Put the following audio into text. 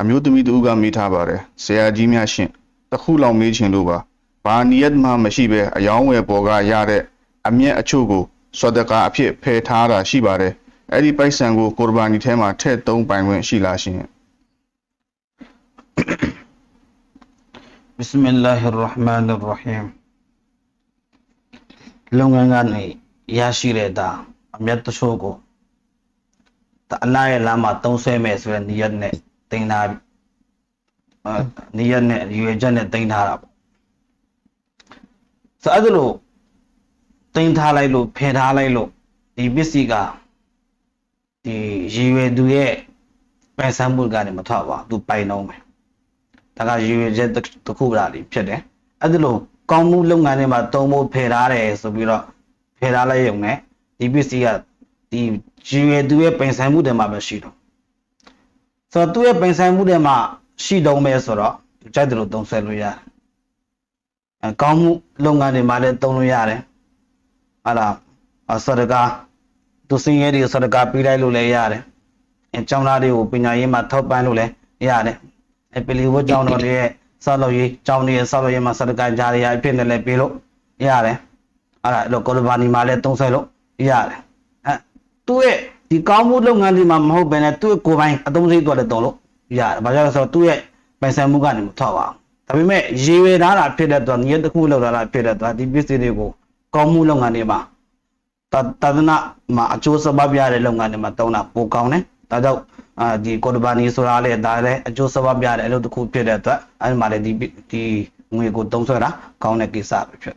အမျိုးသမီးတူကမေးထားပါတယ်ဆရာကြီးများရှင်တစ်ခုလောက်မေးချင်လို့ပါဘာနီယတ်မှမရှိပဲအယောင်းဝယ်ပေါ်ကရတဲ့အမျက်အချို့ကိုဆွတ်တကာအဖြစ်ဖယ်ထားတာရှိပါတယ်အဲ့ဒီပိုက်ဆံကိုကိုရဘာနီထဲမှာထည့်သုံးပိုင်ခွင့်ရှိလားရှင် بسم الله الرحمن الرحيم လုပ်ငန်းကနေရရှိတဲ့ဒါအမြတ်တချို့ကိုတအလားရဲ့လမ်းမှာတုံးဆွဲမယ်ဆိုတဲ့နိယတ်နဲ့ တင်ထားအာနိယတ်နဲ့ရွေချက်နဲ့တင်ထားတာပေါ့ဆိုအဲ့ဒါလို့တင်ထားလိုက်လို့ဖယ်ထားလိုက်လို့ဒီပစ္စည်းကဒီရည်ရွယ်သူရဲ့ပိုင်ဆိုင်မှုကနေမထွက်ပါဘူးသူပိုင်တော့မယ်ဒါကရည်ရွယ်ချက်တစ်ခုလာလေးဖြစ်တယ်အဲ့ဒါလို့ကောင်းမှုလုပ်ငန်းတွေမှာတုံးဖို့ဖယ်ထားတယ်ဆိုပြီးတော့ဖယ်ထားလိုက်ရုံနဲ့ဒီပစ္စည်းကဒီရည်ရွယ်သူရဲ့ပိုင်ဆိုင်မှုတွေမှာပဲရှိတော့ ဆိုတော့သူ့ရဲ့ပိုင်ဆိုင်မှုတွေမှာရှိတော့မယ်ဆိုတော့သူကြိုက်တယ်လို့သုံးဆွဲလို့ရတယ်အဲကောင်းမှုလုပ်ငန်းတွေမှာလည်းသုံးလို့ရတယ်ဟာလားအစရကာသူစင်ရဲတွေစရကာပေးလိုက်လို့လည်းရတယ်အဲကျောင်းသားတွေကိုပညာရေးမှာထောက်ပံ့လို့လည်းရတယ်အပလီဝတ်ကြောင်းတော်ရဲ့ဆောက်လို့ရေးကြောင်းရဲ့ဆောက်လို့ရေးမှာစတကန်ကြားရအဖြစ်နဲ့လည်းပြေလို့ရတယ်အဲ့ဒါအဲ့လိုကော်လဘာနီမှာလည်းသုံးဆွဲလို့ရတယ်အဲသူ့ရဲ့ ဒီကောင်းမှုလုပ်ငန်းဒီမှာမဟုတ်ဘဲနဲ့သူ့ရဲ့ကိုယ်ပိုင်အသုံးစရိတ်တော့လည်းတုံးလို့ရတယ်ဘာကြောင့်လဲဆိုတော့သူ့ရဲ့ပိုင်ဆိုင်မှုကနေမထွက်ပါဘူးဒါပေမဲ့ရေဝေထားတာဖြစ်တဲ့တော့ညီတစ်ခုလောက်လာတာဖြစ်တဲ့တော့ဒီပစ္စည်းတွေကိုကောင်းမှုလုပ်ငန်းတွေမှာတတဒနာမှာအကျိုးဆက်ပြရတဲ့လုပ်ငန်းတွေမှာတုံးတာပိုကောင်းတယ်ဒါကြောင့်အာဒီကော်ဒဘာနီဆိုတာလေဒါလည်းအကျိုးဆက်ပြရတဲ့အလုပ်တစ်ခုဖြစ်တဲ့အတွက်အဲဒီမှာလည်းဒီဒီငွေကိုတုံးဆွဲတာကောင်းတဲ့ကိစ္စပဲဖြစ်